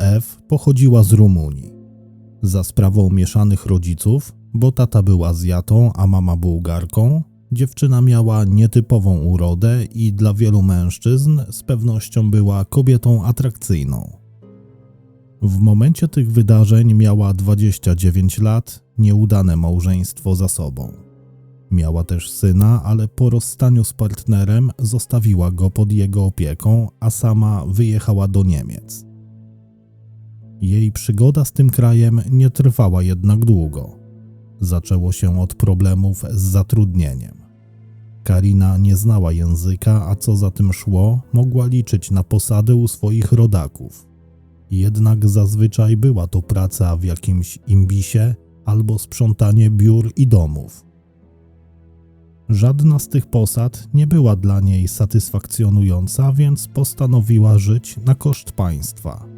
F. pochodziła z Rumunii. Za sprawą mieszanych rodziców, bo tata był Azjatą, a mama Bułgarką, dziewczyna miała nietypową urodę i dla wielu mężczyzn z pewnością była kobietą atrakcyjną. W momencie tych wydarzeń miała 29 lat, nieudane małżeństwo za sobą. Miała też syna, ale po rozstaniu z partnerem zostawiła go pod jego opieką, a sama wyjechała do Niemiec. Jej przygoda z tym krajem nie trwała jednak długo. Zaczęło się od problemów z zatrudnieniem. Karina nie znała języka, a co za tym szło, mogła liczyć na posady u swoich rodaków. Jednak zazwyczaj była to praca w jakimś imbisie albo sprzątanie biur i domów. Żadna z tych posad nie była dla niej satysfakcjonująca, więc postanowiła żyć na koszt państwa.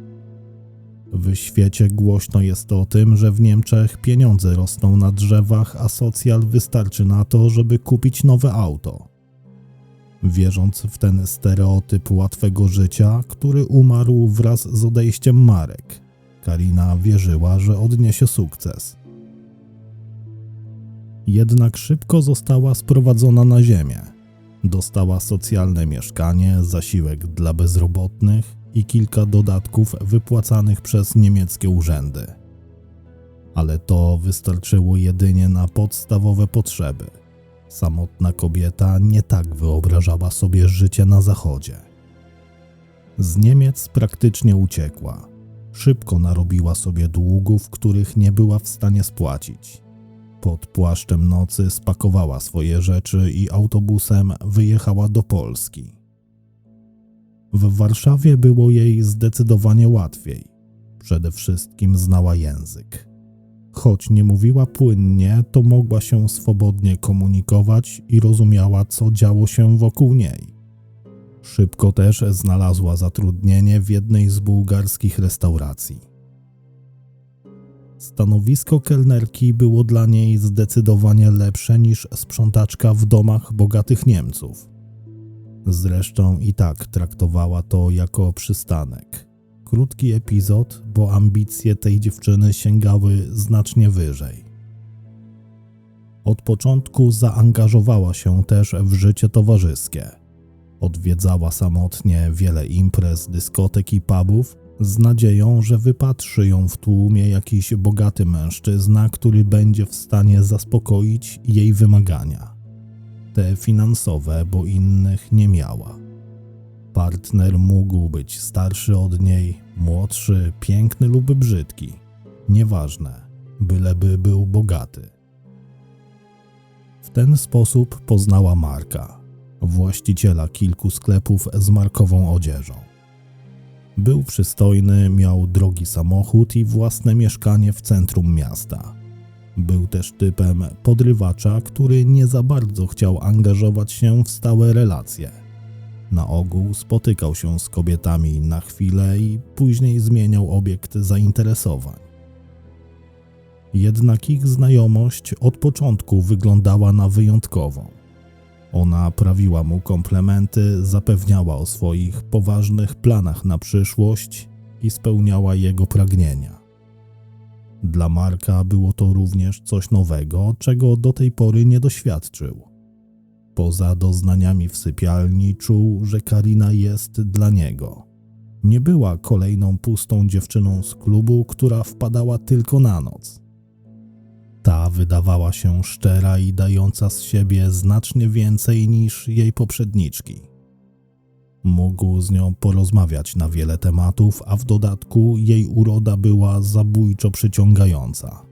W świecie głośno jest o tym, że w Niemczech pieniądze rosną na drzewach, a socjal wystarczy na to, żeby kupić nowe auto. Wierząc w ten stereotyp łatwego życia, który umarł wraz z odejściem Marek, Karina wierzyła, że odniesie sukces. Jednak szybko została sprowadzona na ziemię. Dostała socjalne mieszkanie, zasiłek dla bezrobotnych i kilka dodatków wypłacanych przez niemieckie urzędy. Ale to wystarczyło jedynie na podstawowe potrzeby. Samotna kobieta nie tak wyobrażała sobie życie na zachodzie. Z Niemiec praktycznie uciekła. Szybko narobiła sobie długów, których nie była w stanie spłacić. Pod płaszczem nocy spakowała swoje rzeczy i autobusem wyjechała do Polski. W Warszawie było jej zdecydowanie łatwiej. Przede wszystkim znała język. Choć nie mówiła płynnie, to mogła się swobodnie komunikować i rozumiała, co działo się wokół niej. Szybko też znalazła zatrudnienie w jednej z bułgarskich restauracji. Stanowisko kelnerki było dla niej zdecydowanie lepsze niż sprzątaczka w domach bogatych Niemców. Zresztą i tak traktowała to jako przystanek. Krótki epizod, bo ambicje tej dziewczyny sięgały znacznie wyżej. Od początku zaangażowała się też w życie towarzyskie. Odwiedzała samotnie wiele imprez, dyskotek i pubów z nadzieją, że wypatrzy ją w tłumie jakiś bogaty mężczyzna, który będzie w stanie zaspokoić jej wymagania. Te finansowe, bo innych nie miała. Partner mógł być starszy od niej, młodszy, piękny lub brzydki. Nieważne, byleby był bogaty. W ten sposób poznała Marka, właściciela kilku sklepów z markową odzieżą. Był przystojny, miał drogi samochód i własne mieszkanie w centrum miasta. Był też typem podrywacza, który nie za bardzo chciał angażować się w stałe relacje. Na ogół spotykał się z kobietami na chwilę i później zmieniał obiekt zainteresowań. Jednak ich znajomość od początku wyglądała na wyjątkową. Ona prawiła mu komplementy, zapewniała o swoich poważnych planach na przyszłość i spełniała jego pragnienia. Dla Marka było to również coś nowego, czego do tej pory nie doświadczył. Poza doznaniami w sypialni czuł, że Karina jest dla niego. Nie była kolejną pustą dziewczyną z klubu, która wpadała tylko na noc. Ta wydawała się szczera i dająca z siebie znacznie więcej niż jej poprzedniczki. Mógł z nią porozmawiać na wiele tematów, a w dodatku jej uroda była zabójczo przyciągająca.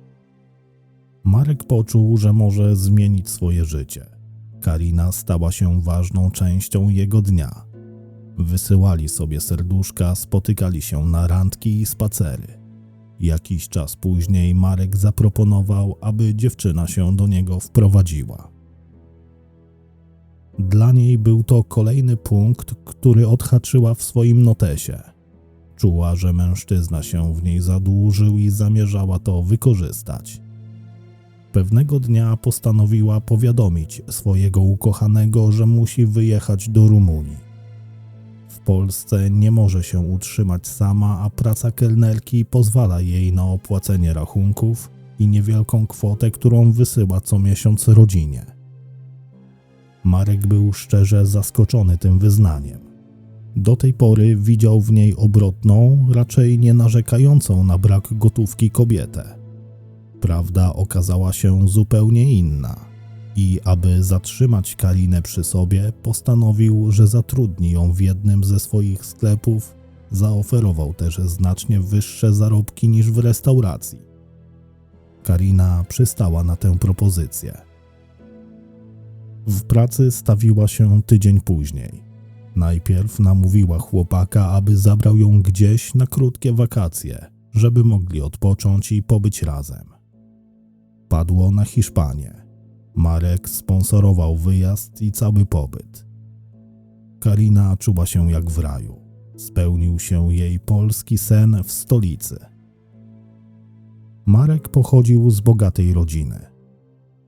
Marek poczuł, że może zmienić swoje życie. Karina stała się ważną częścią jego dnia. Wysyłali sobie serduszka, spotykali się na randki i spacery. Jakiś czas później Marek zaproponował, aby dziewczyna się do niego wprowadziła. Dla niej był to kolejny punkt, który odhaczyła w swoim notesie. Czuła, że mężczyzna się w niej zadłużył i zamierzała to wykorzystać. Pewnego dnia postanowiła powiadomić swojego ukochanego, że musi wyjechać do Rumunii Polsce nie może się utrzymać sama, a praca kelnerki pozwala jej na opłacenie rachunków i niewielką kwotę, którą wysyła co miesiąc rodzinie. Marek był szczerze zaskoczony tym wyznaniem. Do tej pory widział w niej obrotną, raczej nie narzekającą na brak gotówki kobietę. Prawda okazała się zupełnie inna i aby zatrzymać Karinę przy sobie, postanowił, że zatrudni ją w jednym ze swoich sklepów. Zaoferował też znacznie wyższe zarobki niż w restauracji. Karina przystała na tę propozycję. W pracy stawiła się tydzień później. Najpierw namówiła chłopaka, aby zabrał ją gdzieś na krótkie wakacje, żeby mogli odpocząć i pobyć razem. Padło na Hiszpanię. Marek sponsorował wyjazd i cały pobyt. Karina czuła się jak w raju. Spełnił się jej polski sen w stolicy. Marek pochodził z bogatej rodziny.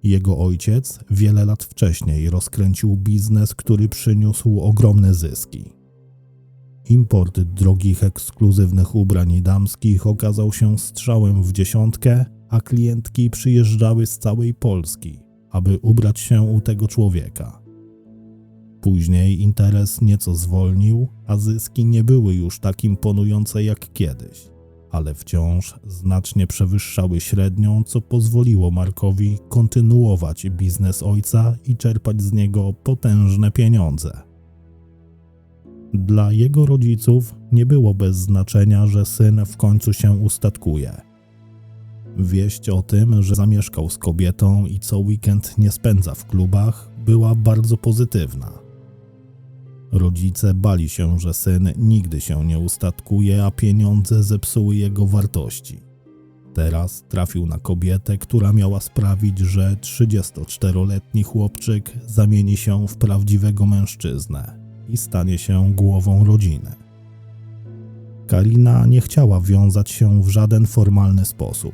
Jego ojciec wiele lat wcześniej rozkręcił biznes, który przyniósł ogromne zyski. Import drogich, ekskluzywnych ubrań damskich okazał się strzałem w dziesiątkę, a klientki przyjeżdżały z całej Polski, aby ubrać się u tego człowieka. Później interes nieco zwolnił, a zyski nie były już tak imponujące jak kiedyś ale wciąż znacznie przewyższały średnią, co pozwoliło Markowi kontynuować biznes ojca i czerpać z niego potężne pieniądze. Dla jego rodziców nie było bez znaczenia, że syn w końcu się ustatkuje. Wieść o tym, że zamieszkał z kobietą i co weekend nie spędza w klubach, była bardzo pozytywna. Rodzice bali się, że syn nigdy się nie ustatkuje, a pieniądze zepsuły jego wartości. Teraz trafił na kobietę, która miała sprawić, że 34-letni chłopczyk zamieni się w prawdziwego mężczyznę i stanie się głową rodziny. Karina nie chciała wiązać się w żaden formalny sposób.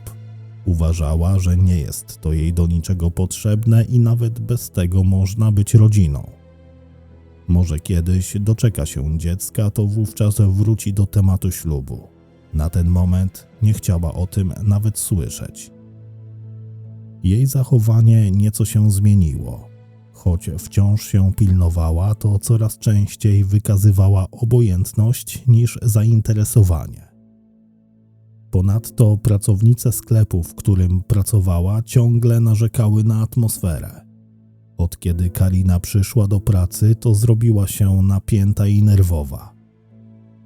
Uważała, że nie jest to jej do niczego potrzebne i nawet bez tego można być rodziną. Może kiedyś doczeka się dziecka, to wówczas wróci do tematu ślubu. Na ten moment nie chciała o tym nawet słyszeć. Jej zachowanie nieco się zmieniło. Choć wciąż się pilnowała, to coraz częściej wykazywała obojętność niż zainteresowanie. Ponadto pracownice sklepu, w którym pracowała, ciągle narzekały na atmosferę. Od kiedy Karina przyszła do pracy, to zrobiła się napięta i nerwowa.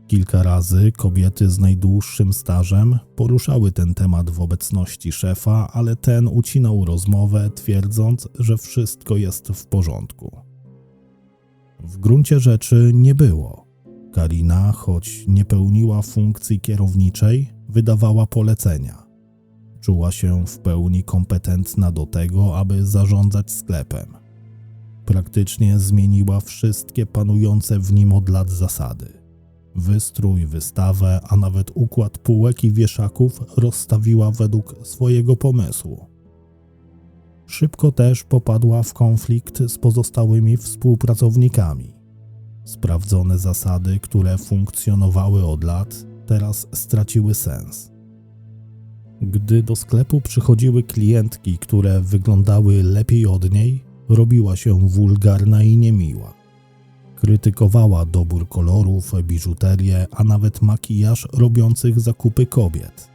Kilka razy kobiety z najdłuższym stażem poruszały ten temat w obecności szefa, ale ten ucinał rozmowę, twierdząc, że wszystko jest w porządku. W gruncie rzeczy nie było. Karina, choć nie pełniła funkcji kierowniczej, wydawała polecenia. Czuła się w pełni kompetentna do tego, aby zarządzać sklepem praktycznie zmieniła wszystkie panujące w nim od lat zasady. Wystrój, wystawę, a nawet układ półek i wieszaków rozstawiła według swojego pomysłu. Szybko też popadła w konflikt z pozostałymi współpracownikami. Sprawdzone zasady, które funkcjonowały od lat, teraz straciły sens. Gdy do sklepu przychodziły klientki, które wyglądały lepiej od niej, robiła się wulgarna i niemiła. Krytykowała dobór kolorów, biżuterię, a nawet makijaż robiących zakupy kobiet.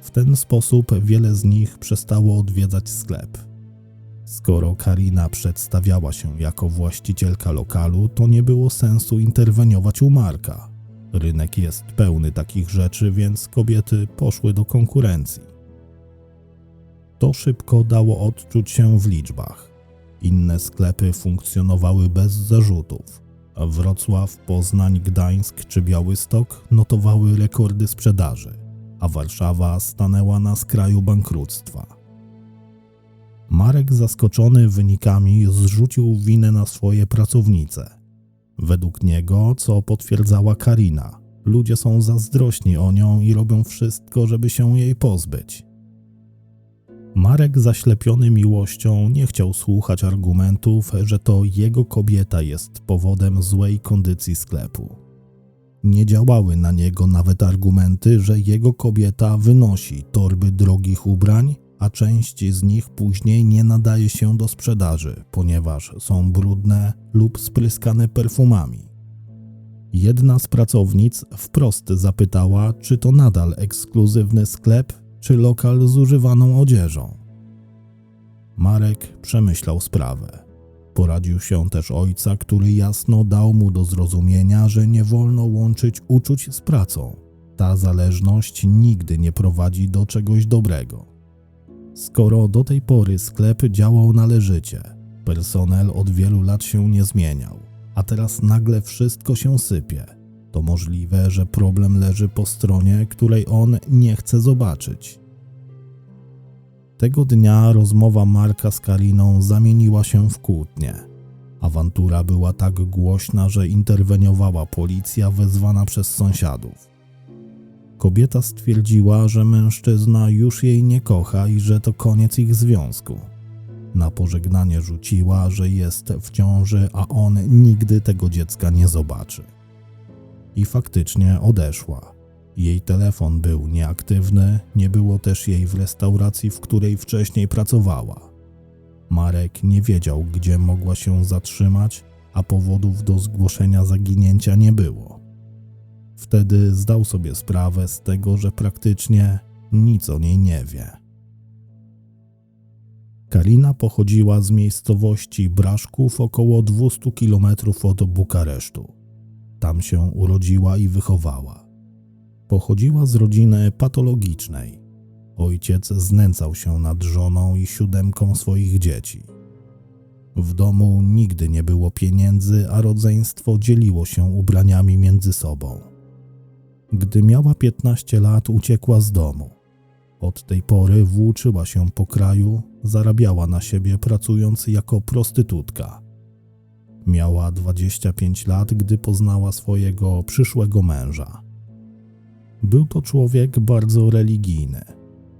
W ten sposób wiele z nich przestało odwiedzać sklep. Skoro Karina przedstawiała się jako właścicielka lokalu, to nie było sensu interweniować u Marka. Rynek jest pełny takich rzeczy, więc kobiety poszły do konkurencji. To szybko dało odczuć się w liczbach. Inne sklepy funkcjonowały bez zarzutów. Wrocław, Poznań, Gdańsk czy Białystok notowały rekordy sprzedaży, a Warszawa stanęła na skraju bankructwa. Marek, zaskoczony wynikami, zrzucił winę na swoje pracownice. Według niego, co potwierdzała Karina, ludzie są zazdrośni o nią i robią wszystko, żeby się jej pozbyć. Marek, zaślepiony miłością, nie chciał słuchać argumentów, że to jego kobieta jest powodem złej kondycji sklepu. Nie działały na niego nawet argumenty, że jego kobieta wynosi torby drogich ubrań, a część z nich później nie nadaje się do sprzedaży, ponieważ są brudne lub spryskane perfumami. Jedna z pracownic wprost zapytała, czy to nadal ekskluzywny sklep, czy lokal z używaną odzieżą. Marek przemyślał sprawę. Poradził się też ojca, który jasno dał mu do zrozumienia, że nie wolno łączyć uczuć z pracą. Ta zależność nigdy nie prowadzi do czegoś dobrego. Skoro do tej pory sklep działał należycie, personel od wielu lat się nie zmieniał, a teraz nagle wszystko się sypie, to możliwe, że problem leży po stronie, której on nie chce zobaczyć. Tego dnia rozmowa Marka z Kariną zamieniła się w kłótnię. Awantura była tak głośna, że interweniowała policja wezwana przez sąsiadów. Kobieta stwierdziła, że mężczyzna już jej nie kocha i że to koniec ich związku. Na pożegnanie rzuciła, że jest w ciąży, a on nigdy tego dziecka nie zobaczy. I faktycznie odeszła. Jej telefon był nieaktywny, nie było też jej w restauracji, w której wcześniej pracowała. Marek nie wiedział, gdzie mogła się zatrzymać, a powodów do zgłoszenia zaginięcia nie było. Wtedy zdał sobie sprawę z tego, że praktycznie nic o niej nie wie. Karina pochodziła z miejscowości Braszków około 200 km od Bukaresztu. Tam się urodziła i wychowała. Pochodziła z rodziny patologicznej. Ojciec znęcał się nad żoną i siódemką swoich dzieci. W domu nigdy nie było pieniędzy, a rodzeństwo dzieliło się ubraniami między sobą. Gdy miała 15 lat, uciekła z domu. Od tej pory włóczyła się po kraju, zarabiała na siebie pracując jako prostytutka. Miała 25 lat, gdy poznała swojego przyszłego męża. Był to człowiek bardzo religijny.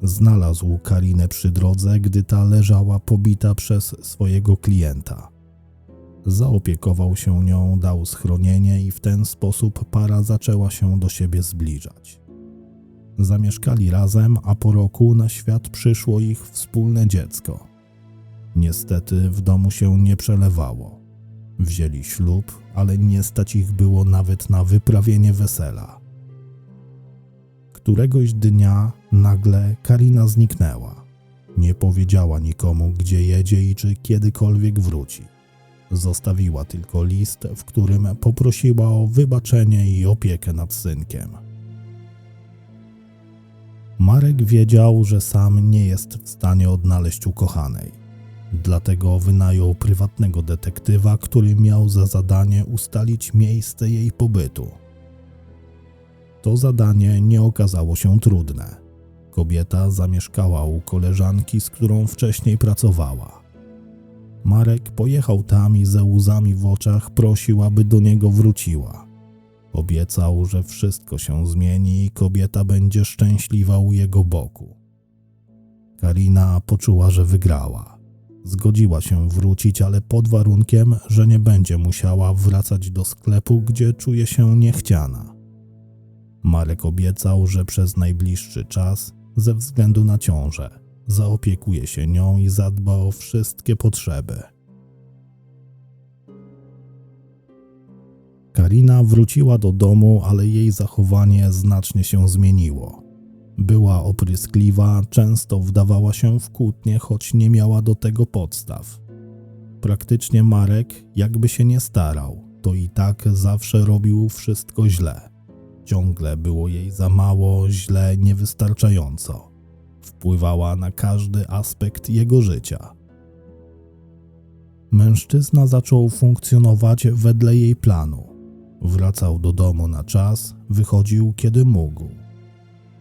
Znalazł Karinę przy drodze, gdy ta leżała pobita przez swojego klienta. Zaopiekował się nią, dał schronienie i w ten sposób para zaczęła się do siebie zbliżać. Zamieszkali razem, a po roku na świat przyszło ich wspólne dziecko. Niestety w domu się nie przelewało. Wzięli ślub, ale nie stać ich było nawet na wyprawienie wesela. Któregoś dnia nagle Karina zniknęła. Nie powiedziała nikomu, gdzie jedzie i czy kiedykolwiek wróci. Zostawiła tylko list, w którym poprosiła o wybaczenie i opiekę nad synkiem. Marek wiedział, że sam nie jest w stanie odnaleźć ukochanej. Dlatego wynajął prywatnego detektywa, który miał za zadanie ustalić miejsce jej pobytu. To zadanie nie okazało się trudne. Kobieta zamieszkała u koleżanki, z którą wcześniej pracowała. Marek pojechał tam i ze łzami w oczach prosił, aby do niego wróciła. Obiecał, że wszystko się zmieni i kobieta będzie szczęśliwa u jego boku. Karina poczuła, że wygrała. Zgodziła się wrócić, ale pod warunkiem, że nie będzie musiała wracać do sklepu, gdzie czuje się niechciana. Marek obiecał, że przez najbliższy czas, ze względu na ciążę, zaopiekuje się nią i zadba o wszystkie potrzeby. Karina wróciła do domu, ale jej zachowanie znacznie się zmieniło. Była opryskliwa, często wdawała się w kłótnie, choć nie miała do tego podstaw. Praktycznie Marek, jakby się nie starał, to i tak zawsze robił wszystko źle. Ciągle było jej za mało, źle, niewystarczająco. Wpływała na każdy aspekt jego życia. Mężczyzna zaczął funkcjonować wedle jej planu. Wracał do domu na czas, wychodził kiedy mógł.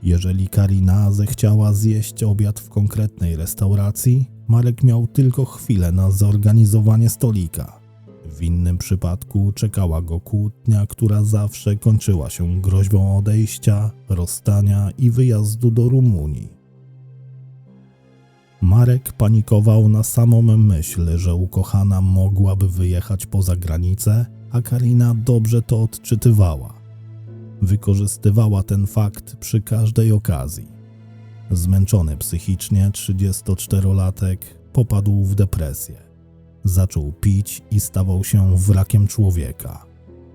Jeżeli Karina zechciała zjeść obiad w konkretnej restauracji, Marek miał tylko chwilę na zorganizowanie stolika. W innym przypadku czekała go kłótnia, która zawsze kończyła się groźbą odejścia, rozstania i wyjazdu do Rumunii. Marek panikował na samą myśl, że ukochana mogłaby wyjechać poza granicę, a Karina dobrze to odczytywała. Wykorzystywała ten fakt przy każdej okazji. Zmęczony psychicznie 34-latek popadł w depresję. Zaczął pić i stawał się wrakiem człowieka,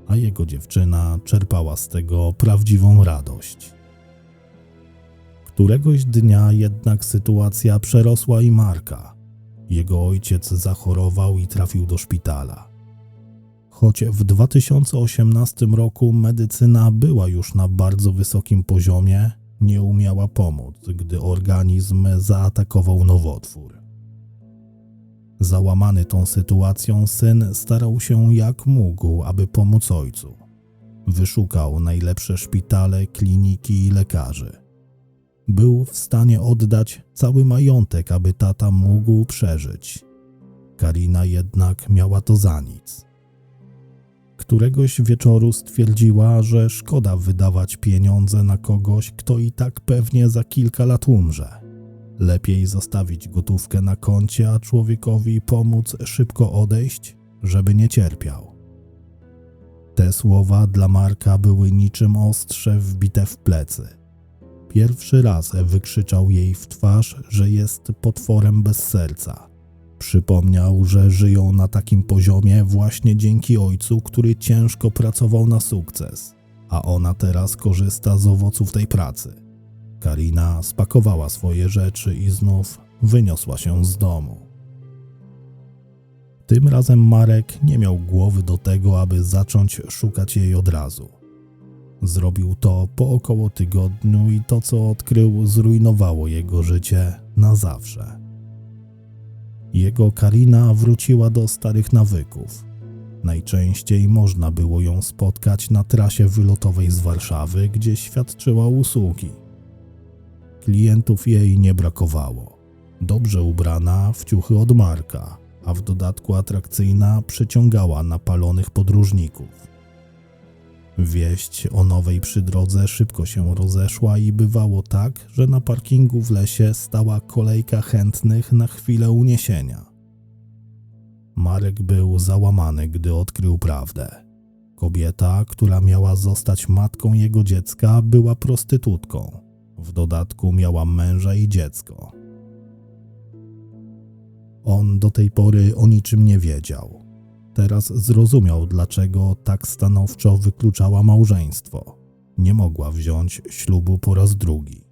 a jego dziewczyna czerpała z tego prawdziwą radość. Któregoś dnia jednak sytuacja przerosła i Marka. Jego ojciec zachorował i trafił do szpitala. Choć w 2018 roku medycyna była już na bardzo wysokim poziomie, nie umiała pomóc, gdy organizm zaatakował nowotwór. Załamany tą sytuacją, syn starał się jak mógł, aby pomóc ojcu. Wyszukał najlepsze szpitale, kliniki i lekarzy. Był w stanie oddać cały majątek, aby tata mógł przeżyć. Karina jednak miała to za nic. Któregoś wieczoru stwierdziła, że szkoda wydawać pieniądze na kogoś, kto i tak pewnie za kilka lat umrze. Lepiej zostawić gotówkę na koncie, a człowiekowi pomóc szybko odejść, żeby nie cierpiał. Te słowa dla Marka były niczym ostrze wbite w plecy. Pierwszy raz wykrzyczał jej w twarz, że jest potworem bez serca. Przypomniał, że żyją na takim poziomie właśnie dzięki ojcu, który ciężko pracował na sukces, a ona teraz korzysta z owoców tej pracy. Karina spakowała swoje rzeczy i znów wyniosła się z domu. Tym razem Marek nie miał głowy do tego, aby zacząć szukać jej od razu. Zrobił to po około tygodniu i to, co odkrył, zrujnowało jego życie na zawsze. Jego Karina wróciła do starych nawyków. Najczęściej można było ją spotkać na trasie wylotowej z Warszawy, gdzie świadczyła usługi. Klientów jej nie brakowało. Dobrze ubrana w ciuchy od Marka, a w dodatku atrakcyjna przyciągała napalonych podróżników. Wieść o nowej przydrodze szybko się rozeszła i bywało tak, że na parkingu w lesie stała kolejka chętnych na chwilę uniesienia. Marek był załamany, gdy odkrył prawdę. Kobieta, która miała zostać matką jego dziecka, była prostytutką. W dodatku miała męża i dziecko. On do tej pory o niczym nie wiedział. Teraz zrozumiał, dlaczego tak stanowczo wykluczała małżeństwo. Nie mogła wziąć ślubu po raz drugi.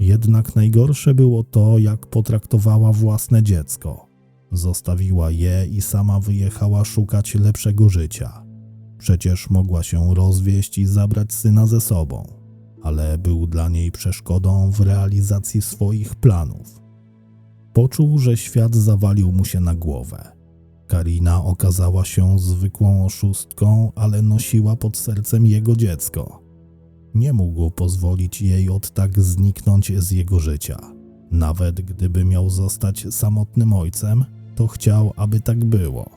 Jednak najgorsze było to, jak potraktowała własne dziecko. Zostawiła je i sama wyjechała szukać lepszego życia. Przecież mogła się rozwieść i zabrać syna ze sobą, ale był dla niej przeszkodą w realizacji swoich planów. Poczuł, że świat zawalił mu się na głowę Karina okazała się zwykłą oszustką, ale nosiła pod sercem jego dziecko. Nie mógł pozwolić jej od tak zniknąć z jego życia. Nawet gdyby miał zostać samotnym ojcem, to chciał, aby tak było.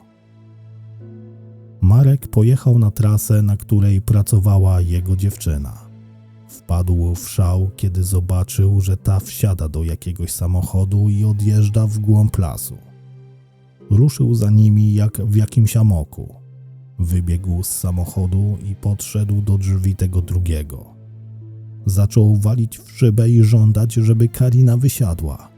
Marek pojechał na trasę, na której pracowała jego dziewczyna. Wpadł w szał, kiedy zobaczył, że ta wsiada do jakiegoś samochodu i odjeżdża w głąb lasu. Ruszył za nimi jak w jakimś amoku. Wybiegł z samochodu i podszedł do drzwi tego drugiego. Zaczął walić w szybę i żądać, żeby Karina wysiadła.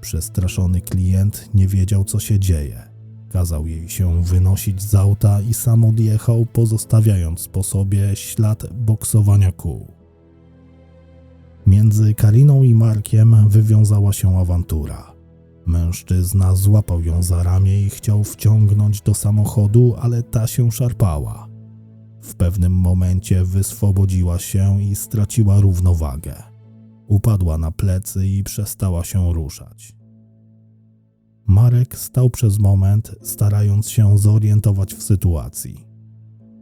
Przestraszony klient nie wiedział, co się dzieje. Kazał jej się wynosić z auta i sam odjechał, pozostawiając po sobie ślad boksowania kół. Między Kariną i Markiem wywiązała się awantura. Mężczyzna złapał ją za ramię i chciał wciągnąć do samochodu, ale ta się szarpała. W pewnym momencie wyswobodziła się i straciła równowagę. Upadła na plecy i przestała się ruszać. Marek stał przez moment, starając się zorientować w sytuacji.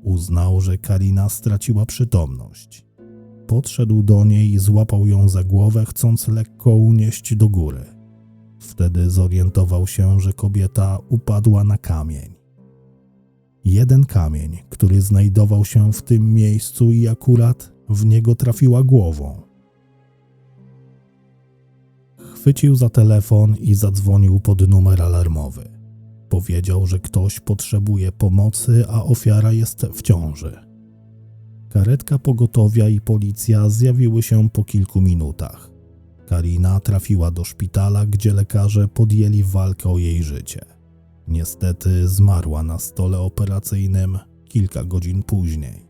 Uznał, że Karina straciła przytomność. Podszedł do niej i złapał ją za głowę, chcąc lekko unieść do góry. Wtedy zorientował się, że kobieta upadła na kamień. Jeden kamień, który znajdował się w tym miejscu i akurat w niego trafiła głową. Chwycił za telefon i zadzwonił pod numer alarmowy. Powiedział, że ktoś potrzebuje pomocy, a ofiara jest w ciąży. Karetka pogotowia i policja zjawiły się po kilku minutach. Karina trafiła do szpitala, gdzie lekarze podjęli walkę o jej życie. Niestety zmarła na stole operacyjnym kilka godzin później.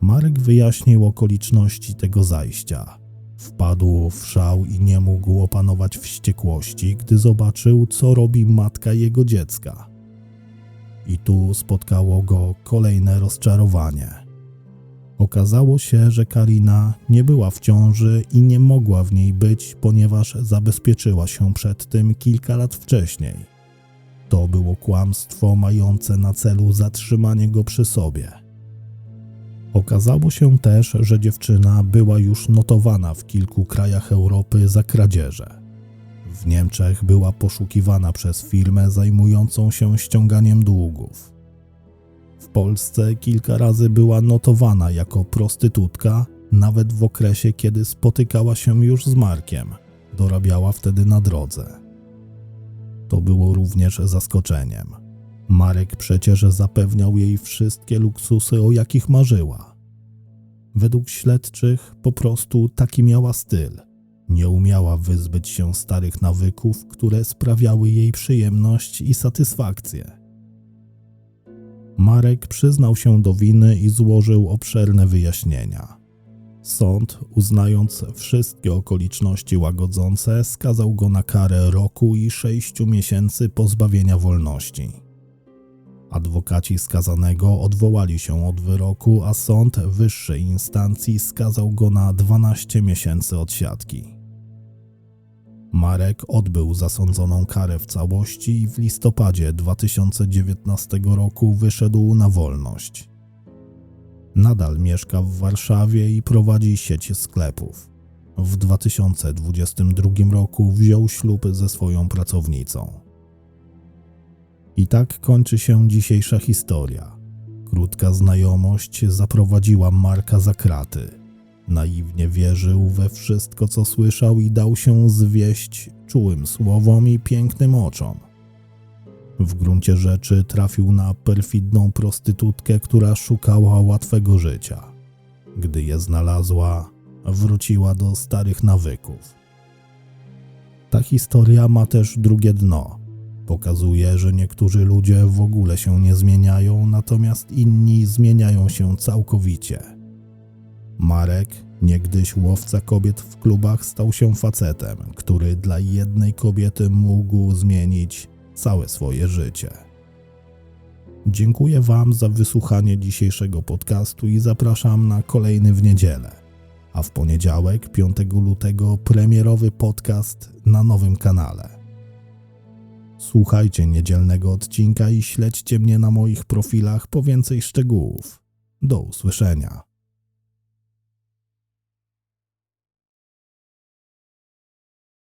Marek wyjaśnił okoliczności tego zajścia. Wpadł w szał i nie mógł opanować wściekłości, gdy zobaczył, co robi matka jego dziecka. I tu spotkało go kolejne rozczarowanie. Okazało się, że Karina nie była w ciąży i nie mogła w niej być, ponieważ zabezpieczyła się przed tym kilka lat wcześniej. To było kłamstwo mające na celu zatrzymanie go przy sobie. Okazało się też, że dziewczyna była już notowana w kilku krajach Europy za kradzieże. W Niemczech była poszukiwana przez firmę zajmującą się ściąganiem długów. Polsce kilka razy była notowana jako prostytutka, nawet w okresie, kiedy spotykała się już z Markiem. Dorabiała wtedy na drodze. To było również zaskoczeniem. Marek przecież zapewniał jej wszystkie luksusy, o jakich marzyła. Według śledczych po prostu taki miała styl. Nie umiała wyzbyć się starych nawyków, które sprawiały jej przyjemność i satysfakcję. Marek przyznał się do winy i złożył obszerne wyjaśnienia. Sąd, uznając wszystkie okoliczności łagodzące, skazał go na karę roku i sześciu miesięcy pozbawienia wolności. Adwokaci skazanego odwołali się od wyroku, a sąd wyższej instancji skazał go na 12 miesięcy odsiadki. Marek odbył zasądzoną karę w całości i w listopadzie 2019 roku wyszedł na wolność. Nadal mieszka w Warszawie i prowadzi sieć sklepów. W 2022 roku wziął ślub ze swoją pracownicą. I tak kończy się dzisiejsza historia. Krótka znajomość zaprowadziła Marka za kraty. Naiwnie wierzył we wszystko, co słyszał i dał się zwieść czułym słowom i pięknym oczom. W gruncie rzeczy trafił na perfidną prostytutkę, która szukała łatwego życia. Gdy je znalazła, wróciła do starych nawyków. Ta historia ma też drugie dno. Pokazuje, że niektórzy ludzie w ogóle się nie zmieniają, natomiast inni zmieniają się całkowicie. Marek, niegdyś łowca kobiet w klubach, stał się facetem, który dla jednej kobiety mógł zmienić całe swoje życie. Dziękuję Wam za wysłuchanie dzisiejszego podcastu i zapraszam na kolejny w niedzielę. A w poniedziałek, 5 lutego, premierowy podcast na nowym kanale. Słuchajcie niedzielnego odcinka i śledźcie mnie na moich profilach po więcej szczegółów. Do usłyszenia.